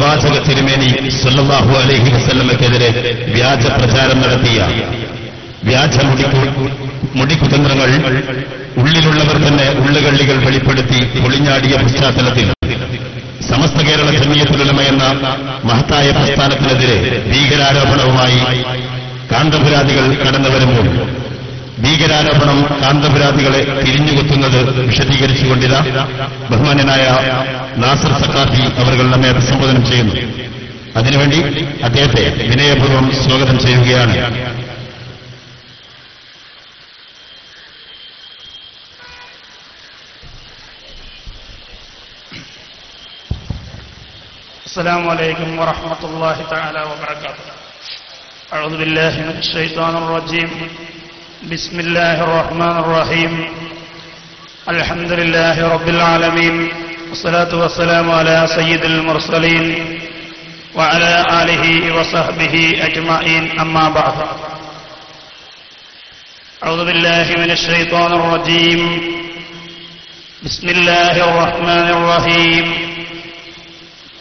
പ്രവാചക തിരുമേനി സല്ലാഹു അലഹി വസ്ല്ലമക്കെതിരെ വ്യാജ പ്രചാരം നടത്തിയ വ്യാജ മുടിക്കു മുടിക്കുതന്ത്രങ്ങൾ ഉള്ളിലുള്ളവർ തന്നെ ഉള്ളുകള്ളികൾ വെളിപ്പെടുത്തി പൊളിഞ്ഞാടിയ പശ്ചാത്തലത്തിൽ സമസ്ത കേരള ജമിയത്തുലമ എന്ന മഹത്തായ പ്രസ്ഥാനത്തിനെതിരെ ഭീകരാരോപണവുമായി കാന്തപുരാദികൾ കടന്നു വരുമ്പോൾ ഭീകരാരോപണം കാന്തപുരാദികളെ തിരിഞ്ഞുകുത്തുന്നത് വിശദീകരിച്ചുകൊണ്ടിതാ ബഹുമാന്യനായ നാസർ സക്കാഫി അവർ നമ്മെ അഭിസംബോധന ചെയ്യുന്നു അതിനുവേണ്ടി അദ്ദേഹത്തെ വിനയപൂർവ്വം സ്വാഗതം ചെയ്യുകയാണ് السلام عليكم ورحمة الله تعالى وبركاته أعوذ بالله من الشيطان الرجيم بسم الله الرحمن الرحيم. الحمد لله رب العالمين. والصلاة والسلام على سيد المرسلين وعلى آله وصحبه أجمعين. أما بعد. أعوذ بالله من الشيطان الرجيم. بسم الله الرحمن الرحيم.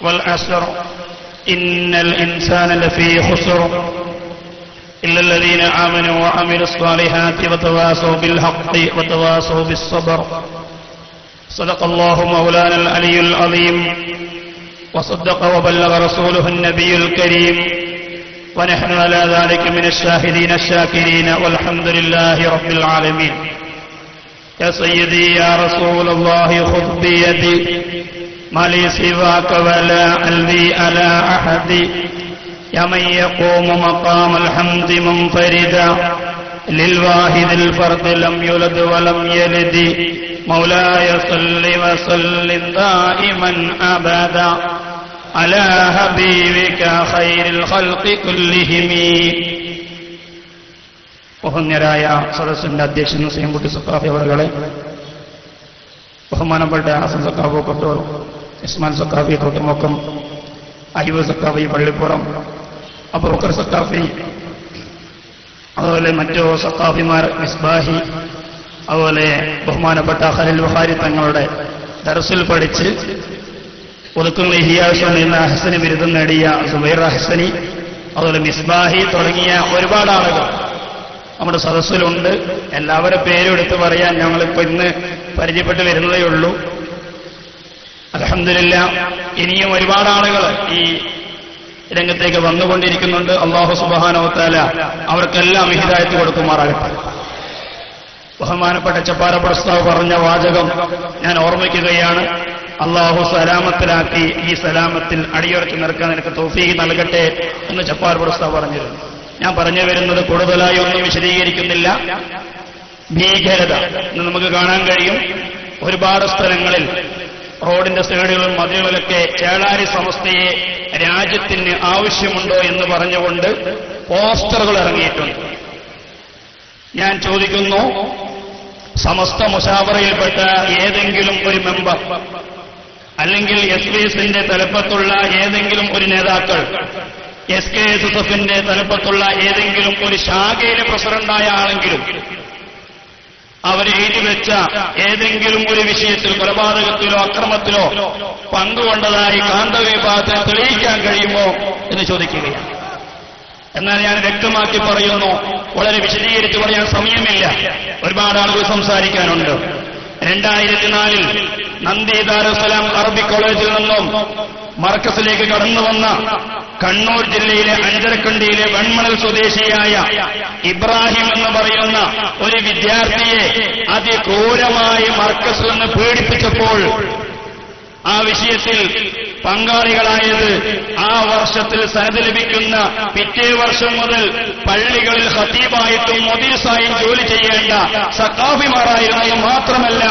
والعصر. إن الإنسان لفي خسر. إلا الذين آمنوا وعملوا الصالحات وتواصوا بالحق وتواصوا بالصبر. صدق الله مولانا العلي العظيم وصدق وبلغ رسوله النبي الكريم ونحن على ذلك من الشاهدين الشاكرين والحمد لله رب العالمين. يا سيدي يا رسول الله خذ بيدي ما لي سواك ولا قلبي على أحد يا من يقوم مقام الحمد منفردا للواحد الفرد لم يولد ولم يلد مولاي صل وسلم دائما أبدا على حبيبك خير الخلق كلهم ബഹുന്യരായ സദസ്സിന്റെ അധ്യക്ഷൻ സീംകുട്ടി സക്കാഫി അവറുകളെ ബഹുമാനപ്പെട്ട ഹസൻ സക്കാഫ് കൊട്ടൂർ ഇസ്മാൻ സക്കാഫി തോട്ടുമുക്കം അയ്യൂബ് സക്കാഫി പള്ളിപ്പുറം. അബൂബക്കർ സക്കാഫി അതുപോലെ മറ്റോ സക്കാഫിമാർ മിസ്ബാഹി അതുപോലെ ബഹുമാനപ്പെട്ട ഹലിൽ ബുഹാരി തങ്ങളുടെ ദർസിൽ പഠിച്ച് ഒതുക്കുന്ന ഹിയാഷൻ എന്ന ഹസന് ബിരുദം നേടിയ സുബൈർ ഹസനി അതുപോലെ മിസ്ബാഹി തുടങ്ങിയ ഒരുപാട് ആളുകൾ നമ്മുടെ സദസ്സിലുണ്ട്. എല്ലാവരുടെ പേരും എടുത്ത് പറയാൻ ഞങ്ങളിപ്പോ ഇന്ന് പരിചയപ്പെട്ട് വരുന്നതേ ഉള്ളൂ. അലഹമില്ല ഇനിയും ഒരുപാട് ആളുകൾ ഈ രംഗത്തേക്ക് വന്നുകൊണ്ടിരിക്കുന്നുണ്ട്. അള്ളാഹു സുബാനോത്താല അവർക്കെല്ലാം ഹിതായത്ത് കൊടുക്കുമാറാകട്ടെ. ബഹുമാനപ്പെട്ട ചപ്പാര പ്രസ്താവ് പറഞ്ഞ വാചകം ഞാൻ ഓർമ്മിക്കുകയാണ്. അള്ളാഹു സലാമത്തിലാക്കി ഈ സലാമത്തിൽ അടിയുറച്ചു നിൽക്കാൻ എനിക്ക് തോഫീക്ക് നൽകട്ടെ എന്ന് ചപ്പാർ പ്രസ്താവ് പറഞ്ഞിരുന്നു. ഞാൻ പറഞ്ഞു വരുന്നത് കൂടുതലായി ഒന്നും വിശദീകരിക്കുന്നില്ല. ഭീകരത എന്ന് നമുക്ക് കാണാൻ കഴിയും. ഒരുപാട് സ്ഥലങ്ങളിൽ റോഡിന്റെ സൈഡുകളും മതിലുകളിലൊക്കെ ചേളാരി സമസ്തയെ രാജ്യത്തിന് ആവശ്യമുണ്ടോ എന്ന് പറഞ്ഞുകൊണ്ട് പോസ്റ്ററുകൾ ഇറങ്ങിയിട്ടുണ്ട്. ഞാൻ ചോദിക്കുന്നു സമസ്ത മുഷാവറയിൽപ്പെട്ട ഏതെങ്കിലും ഒരു മെമ്പർ അല്ലെങ്കിൽ എസ് പി എസിന്റെ തലപ്പത്തുള്ള ഏതെങ്കിലും ഒരു നേതാക്കൾ എസ് കെ എസ് എസ് എഫിന്റെ തലപ്പത്തുള്ള ഏതെങ്കിലും ഒരു ശാഖയിലെ പ്രസിഡന്റായ ആളെങ്കിലും അവർ എഴുതി വെച്ച ഏതെങ്കിലും ഒരു വിഷയത്തിൽ കൊലപാതകത്തിലോ അക്രമത്തിലോ പങ്കുകൊണ്ടതായി കാന്തവിഭാഗത്തിന് തെളിയിക്കാൻ കഴിയുമോ എന്ന് ചോദിക്കുകയാണ്. എന്നാൽ ഞാൻ വ്യക്തമാക്കി പറയുന്നു വളരെ വിശദീകരിച്ച് പറയാൻ സമയമില്ല. ഒരുപാട് ആളുകൾ സംസാരിക്കാനുണ്ട്. രണ്ടായിരത്തി നാലിൽ നന്ദി ദാരുസലാം അറബി കോളേജിൽ നിന്നും മർക്കസിലേക്ക് കടന്നു വന്ന കണ്ണൂർ ജില്ലയിലെ അഞ്ചരക്കണ്ടിയിലെ വെൺമണൽ സ്വദേശിയായ ഇബ്രാഹിം എന്ന് പറയുന്ന ഒരു വിദ്യാർത്ഥിയെ അതിക്രൂരമായി മർക്കസിൽ നിന്ന് പീഡിപ്പിച്ചപ്പോൾ ആ വിഷയത്തിൽ പങ്കാളികളായത് ആ വർഷത്തിൽ സനത് ലഭിക്കുന്ന പിറ്റേ വർഷം മുതൽ പള്ളികളിൽ ഹത്തീബായിട്ടും മൊദീസായും ജോലി ചെയ്യേണ്ട സക്കാഫിമാരായിരുന്നു മാത്രമല്ല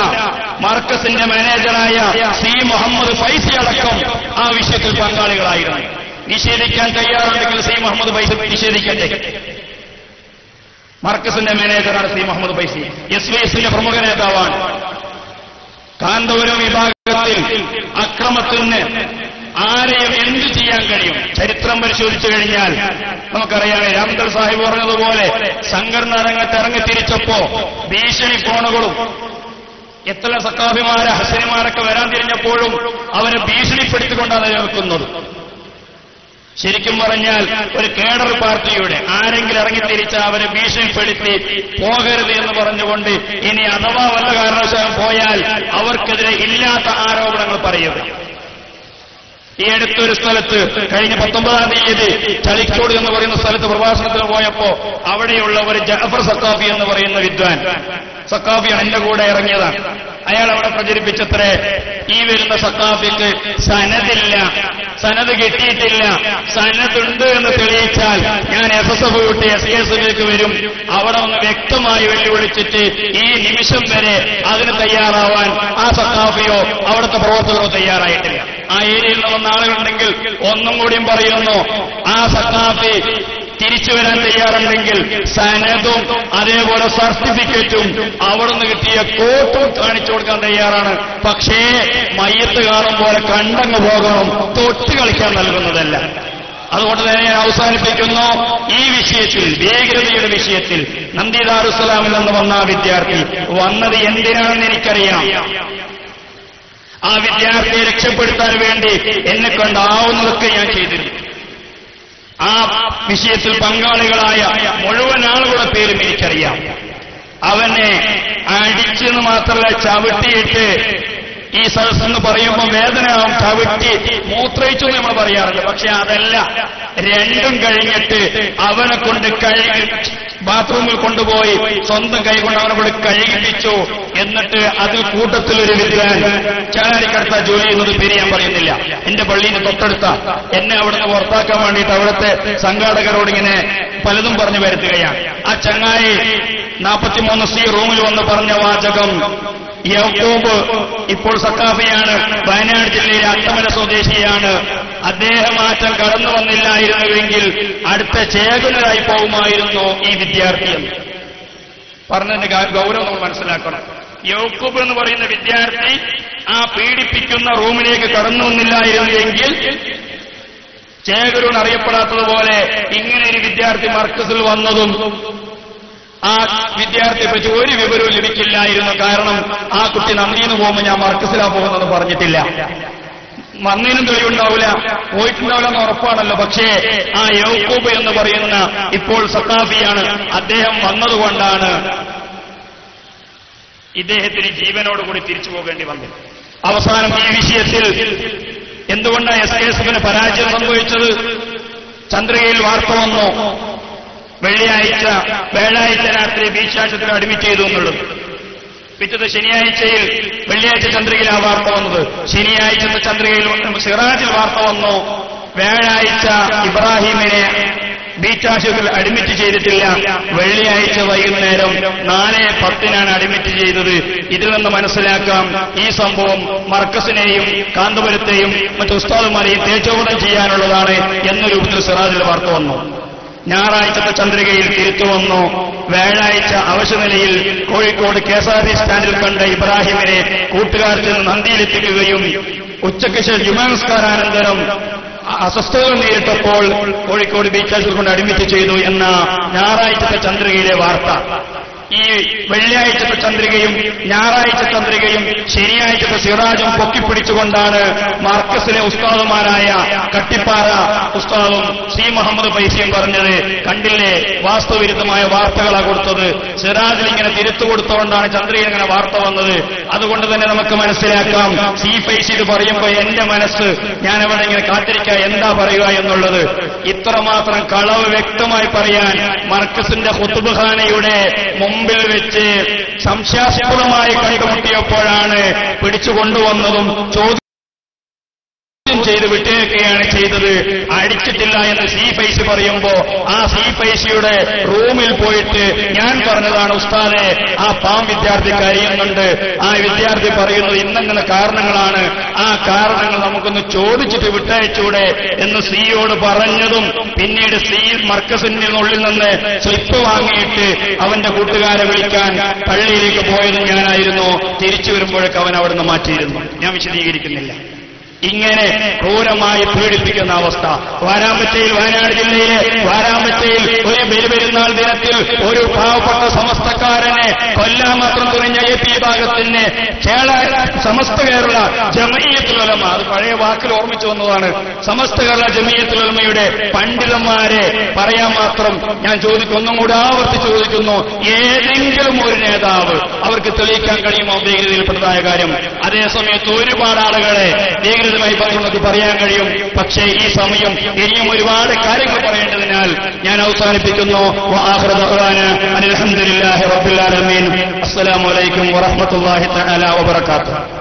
മാർക്കസിന്റെ മാനേജറായ സി മുഹമ്മദ് ഫൈസി അടക്കം ആ വിഷയത്തിൽ പങ്കാളികളായിരുന്നു. നിഷേധിക്കാൻ തയ്യാറുണ്ടെങ്കിൽ സി മുഹമ്മദ് ഫൈസി നിഷേധിക്കട്ടെ. മാർക്കസിന്റെ മാനേജറാണ് C Muhammad Faizi. S V എസിന്റെ പ്രമുഖ നേതാവാണ്. കാന്തപുരം വിഭാഗത്തിൽ അക്രമത്തിന് ആരെയും എന്ത് ചെയ്യാൻ കഴിയും? ചരിത്രം പരിശോധിച്ചു കഴിഞ്ഞാൽ നമുക്കറിയാം രാംദർ സാഹിബ് പറഞ്ഞതുപോലെ സംഘടന രംഗത്ത് ഇറങ്ങി തിരിച്ചപ്പോ ഭീഷണി ഫോണുകളും എത്ര സക്കാഫിമാരെ ഹസനിമാരൊക്കെ വരാൻ തിരിഞ്ഞപ്പോഴും അവരെ ഭീഷണിപ്പെടുത്തിക്കൊണ്ടാണ് നിലനിൽക്കുന്നത് ശരിക്കും പറഞ്ഞാൽ ഒരു കേഡർ പാർട്ടിയുടെ ആരെങ്കിലും ഇറങ്ങിത്തിരിച്ച് അവരെ ഭീഷണിപ്പെടുത്തി പോകരുത് എന്ന് പറഞ്ഞുകൊണ്ട് ഇനി അഥവാ വല്ല കാരണവശാലും പോയാൽ അവർക്കെതിരെ ഇല്ലാത്ത ആരോപണങ്ങൾ പറയുക ഈ അടുത്തൊരു സ്ഥലത്ത് കഴിഞ്ഞ പത്തൊമ്പതാം തീയതി ചളിക്കോട് എന്ന് പറയുന്ന സ്ഥലത്ത് പ്രഭാഷണത്തിന് പോയപ്പോ അവിടെയുള്ള ഒരു ജഅഫർ സത്താഫി എന്ന് പറയുന്ന വിദ്വാൻ സക്കാഫിയാണ് എന്റെ കൂടെ ഇറങ്ങിയതാണ് അയാൾ അവിടെ പ്രചരിപ്പിച്ചത്രേ ഈ വരുന്ന സക്കാഫിക്ക് സനദില്ല സനത് കിട്ടിയിട്ടില്ല. സനതുണ്ട് എന്ന് തെളിയിച്ചാൽ ഞാൻ എസ് എസ് എഫ് വിട്ട് എസ് കെ എസിലേക്ക് വരും. അവിടെ ഒന്ന് വ്യക്തമായി വെല്ലുവിളിച്ചിട്ട് ഈ നിമിഷം വരെ അതിന് തയ്യാറാവാൻ ആ സക്കാഫിയോ അവിടുത്തെ പ്രവർത്തകരോ തയ്യാറായിട്ടില്ല. ആ ഏരിയയിൽ നിന്ന് വന്ന ആളുകളുണ്ടെങ്കിൽ ഒന്നും കൂടിയും പറയുന്നു ആ സക്കാഫി തിരിച്ചു വരാൻ തയ്യാറുണ്ടെങ്കിൽ സനതും അതേപോലെ സർട്ടിഫിക്കറ്റും അവിടുന്ന് കിട്ടിയ കോട്ടും കാണിച്ചു കൊടുക്കാൻ തയ്യാറാണ്. പക്ഷേ മയ്യത്ത് കാണും പോലെ കണ്ടങ്ങ് പോകണം തൊട്ട് കളിക്കാൻ നൽകുന്നതല്ല. അതുകൊണ്ട് തന്നെ ഞാൻ അവസാനിപ്പിക്കുന്നു. ഈ വിഷയത്തിൽ ഭീകരതയുടെ വിഷയത്തിൽ നന്ദി ദാറുസലാമിൽ നിന്ന് വന്ന ആ വിദ്യാർത്ഥി വന്നത് എന്തിനാണെന്ന് എനിക്കറിയാം. ആ വിദ്യാർത്ഥിയെ രക്ഷപ്പെടുത്താൻ വേണ്ടി എന്നെ കൊണ്ടാവുന്നതൊക്കെ ഞാൻ ചെയ്തിരുന്നു. ആ വിഷയത്തിൽ പങ്കാളികളായ മുഴുവൻ ആളുകളുടെ പേരും എനിക്കറിയാം. അവനെ അടിച്ചെന്ന് മാത്രമല്ല ചവിട്ടിയിട്ട് ഈ സദസ്സെന്ന് പറയുമ്പോൾ വേദനയാവും. ചവിട്ടി മൂത്രയിച്ചു നമ്മൾ പറയാറില്ല പക്ഷെ അതല്ല രണ്ടും കഴിഞ്ഞിട്ട് അവനെ കൊണ്ട് കഴുകി ബാത്റൂമിൽ കൊണ്ടുപോയി സ്വന്തം കൈകൊണ്ട് അവനെ കൊണ്ട് കഴുകിപ്പിച്ചു. എന്നിട്ട് അതിൽ കൂട്ടത്തിൽ ഒരു വിദ്യാൻ ചാലാരിക്കടുത്ത ജോലി ചെയ്യുന്നത് പേര് ഞാൻ പറയുന്നില്ല. എന്റെ പള്ളിയിൽ തൊട്ടടുത്ത. എന്നെ അവിടുന്ന് പുറത്താക്കാൻ വേണ്ടിയിട്ട് അവിടുത്തെ സംഘാടകരോട് ഇങ്ങനെ പലതും പറഞ്ഞു വരുത്തുകയാണ്. ആ ചങ്ങായി നാൽപ്പത്തിമൂന്ന് സി റൂമിൽ വന്ന് പറഞ്ഞ വാചകം യഹൂബ് ഇപ്പോൾ സക്കാഫയാണ് വയനാട് ജില്ലയിലെ അട്ടമല സ്വദേശിയാണ്. അദ്ദേഹം മാറ്റം കടന്നു വന്നില്ലായിരുന്നുവെങ്കിൽ അടുത്ത ചേകനരായി പോകുമായിരുന്നു ഈ വിദ്യാർത്ഥി എന്ന്. പറഞ്ഞതിന്റെ ഗൗരവം നമ്മൾ മനസ്സിലാക്കണം. യോക്കൂബ് എന്ന് പറയുന്ന വിദ്യാർത്ഥി ആ പീഡിപ്പിക്കുന്ന റൂമിലേക്ക് കടന്നു വന്നില്ലായിരുന്നുവെങ്കിൽ ചേകരൂൺ അറിയപ്പെടാത്തതുപോലെ ഇങ്ങനെ ഒരു വിദ്യാർത്ഥി മർക്കസിൽ വന്നതും ആ വിദ്യാർത്ഥിയെ പറ്റി ഒരു വിവരവും ലഭിക്കില്ലായിരുന്നു കാരണം ആ കുട്ടി നന്ദിന്ന് പോകുമ്പോൾ ഞാൻ മർക്കസിലാ പോകുന്നത് പറഞ്ഞിട്ടില്ല. വന്നതിനും തെളിവുണ്ടാവില്ല. പോയിട്ടുണ്ടാവില്ല എന്ന് ഉറപ്പാണല്ലോ. പക്ഷേ ആ യൗക്കൂബ് എന്ന് പറയുന്ന ഇപ്പോൾ സത്താഫിയാണ്. അദ്ദേഹം വന്നതുകൊണ്ടാണ് ഇദ്ദേഹത്തിന് ജീവനോടുകൂടി തിരിച്ചു പോകേണ്ടി വന്നത്. അവസാനം ഈ വിഷയത്തിൽ എന്തുകൊണ്ടാണ് എസ് എസ് എഫിന് പരാജയം സംഭവിച്ചത്? ചന്ദ്രികയിൽ വാർത്ത വന്നു. വെള്ളിയാഴ്ച വ്യാഴാഴ്ച രാത്രി ബീച്ചാശത്തിൽ അഡ്മിറ്റ് ചെയ്തു എന്നുള്ളത്. പിറ്റത്തെ ശനിയാഴ്ചയിൽ വെള്ളിയാഴ്ച ചന്ദ്രികയിൽ ആ വാർത്ത വന്നത്. ശനിയാഴ്ച ചന്ദ്രികയിൽ സിറാജിൽ വാർത്ത വന്നു. വ്യാഴാഴ്ച ഇബ്രാഹിമിനെ ബീച്ചാശുപത്രിയിൽ അഡ്മിറ്റ് ചെയ്തിട്ടില്ല. വെള്ളിയാഴ്ച വൈകുന്നേരം നാല് പത്തിനാണ് അഡ്മിറ്റ് ചെയ്തത്. ഇതിൽ നിന്ന് മനസ്സിലാക്കാം ഈ സംഭവം മർക്കസിനെയും കാന്തപുരത്തെയും മറ്റു ഉസ്താദുമാരെയും തേച്ചോപനം ചെയ്യാനുള്ളതാണ് എന്ന രൂപത്തിൽ സിറാജിൽ വാർത്ത വന്നു. ഞായറാഴ്ചത്തെ ചന്ദ്രികയിൽ തിരിച്ചു വന്നു. വ്യാഴാഴ്ച അവശനിലയിൽ Kozhikode K S R T സ്റ്റാൻഡിൽ കണ്ട ഇബ്രാഹിമിനെ കൂട്ടുകാർ നന്ദിയിലെത്തിക്കുകയും ഉച്ചയ്ക്ക് ശേഷം ജുമാനസ്കാരാനന്തരം അസ്വസ്ഥതകൾ നേരിട്ടപ്പോൾ കോഴിക്കോട് ബീച്ചാശിൽ കൊണ്ട് അഡ്മിറ്റ് ചെയ്തു എന്ന ഞായറാഴ്ചത്തെ ചന്ദ്രികയിലെ വാർത്ത. ഈ വെള്ളിയാഴ്ചത്തെ ചന്ദ്രികയും ഞായറാഴ്ച ചന്ദ്രികയും ശനിയാഴ്ചത്തെ സിറാജും പൊക്കിപ്പിടിച്ചുകൊണ്ടാണ് മാർക്കസിലെ ഉസ്താദുമാരായ കട്ടിപ്പാറ ഉസ്താദും സി മുഹമ്മദ് പൈസയും പറഞ്ഞത്. കണ്ടില്ലേ? വാസ്തുവിരുദ്ധമായ വാർത്തകളാണ് കൊടുത്തത്. സിറാജിൽ ഇങ്ങനെ തിരുത്തു കൊടുത്തുകൊണ്ടാണ് ചന്ദ്രിക ഇങ്ങനെ വാർത്ത വന്നത്. അതുകൊണ്ട് തന്നെ നമുക്ക് മനസ്സിലാക്കാം. സി ഫൈസി ഇത് പറയുമ്പോൾ എന്റെ മനസ്സ് ഞാൻ അവിടെ ഇങ്ങനെ കാത്തിരിക്കുക എന്താ പറയുക എന്നുള്ളത്? ഇത്രമാത്രം കളവ് വ്യക്തമായി പറയാൻ മർക്കസിന്റെ ഹുത്തുബുഖാനയുടെ മുമ്പിൽ വെച്ച് സംശയാസ്പദമായി കണ്ടുമുട്ടിയപ്പോഴാണ് പിടിച്ചു കൊണ്ടുവന്നതും ചോദ്യം ചെയ്ത് വിട്ടേക്കുകയാണ് ചെയ്തത്. അടിച്ചിട്ടില്ല എന്ന് സി പൈസ പറയുമ്പോ ആ സി പൈസയുടെ റൂമിൽ പോയിട്ട് ഞാൻ പറഞ്ഞതാണ് ഉസ്താദെ ആ പാം വിദ്യാർത്ഥി കരയുന്നുണ്ട്. ആ വിദ്യാർത്ഥി പറയുന്നത് ഇന്നങ്ങനെ കാരണങ്ങളാണ്? ആ കാരണങ്ങൾ നമുക്കൊന്ന് ചോദിച്ചിട്ട് വിട്ടയച്ചൂടെ എന്ന് സിയോട് പറഞ്ഞതും പിന്നീട് സി മർക്കസിന്റെ ഉള്ളിൽ നിന്ന് സ്ലിപ്പ് വാങ്ങിയിട്ട് അവന്റെ കൂട്ടുകാരെ വിളിക്കാൻ പള്ളിയിലേക്ക് പോയതും ഞാനായിരുന്നു. തിരിച്ചു വരുമ്പോഴൊക്കെ അവൻ അവിടുന്ന് മാറ്റിയിരുന്നു. ഞാൻ വിശദീകരിക്കുന്നില്ല. ഇങ്ങനെ ക്രൂരമായി പീഡിപ്പിക്കുന്ന അവസ്ഥ. വാരാമ്പറ്റയിൽ വയനാട് ജില്ലയിലെ വാരാമ്പറ്റയിൽ ഒരു ബലിപെരുന്നാൾ ദിനത്തിൽ ഒരു പാവപ്പെട്ട സമസ്തക്കാരനെ കൊല്ലാൻ മാത്രം തുനിഞ്ഞ എ പി ഭാഗത്തിന് സമസ്ത കേരള ജമീയത്തുലമ അത് പഴയ വാക്കിൽ ഓർമ്മിച്ചു വന്നതാണ്. സമസ്ത കേരള ജമീയത്തുലമയുടെ പണ്ഡിതന്മാരെ പറയാൻ മാത്രം ഞാൻ ചോദിക്കൊന്നും കൂടെ ആവർത്തിച്ച് ചോദിക്കുന്നു. ഏതെങ്കിലും ഒരു നേതാവ് അവർക്ക് തെളിയിക്കാൻ കഴിയുമോ? ഭീകരതയിൽപ്പെട്ടതായ കാര്യം. അതേസമയത്ത് ഒരുപാട് ആളുകളെ വിശദമായി പറയുന്നത് പറയാൻ കഴിയും. പക്ഷേ ഈ സമയം ഇനിയും ഒരുപാട് കാര്യങ്ങൾ പറയേണ്ടതിനാൽ ഞാൻ അവസാനിപ്പിക്കുന്നു. അലഹദില്ലാഹി റബ്ബുല്ലാലമീൻ അസ്സലാമലൈക്കും വറഹമത്തല്ലാഹി തആല വബറകാതുഹു.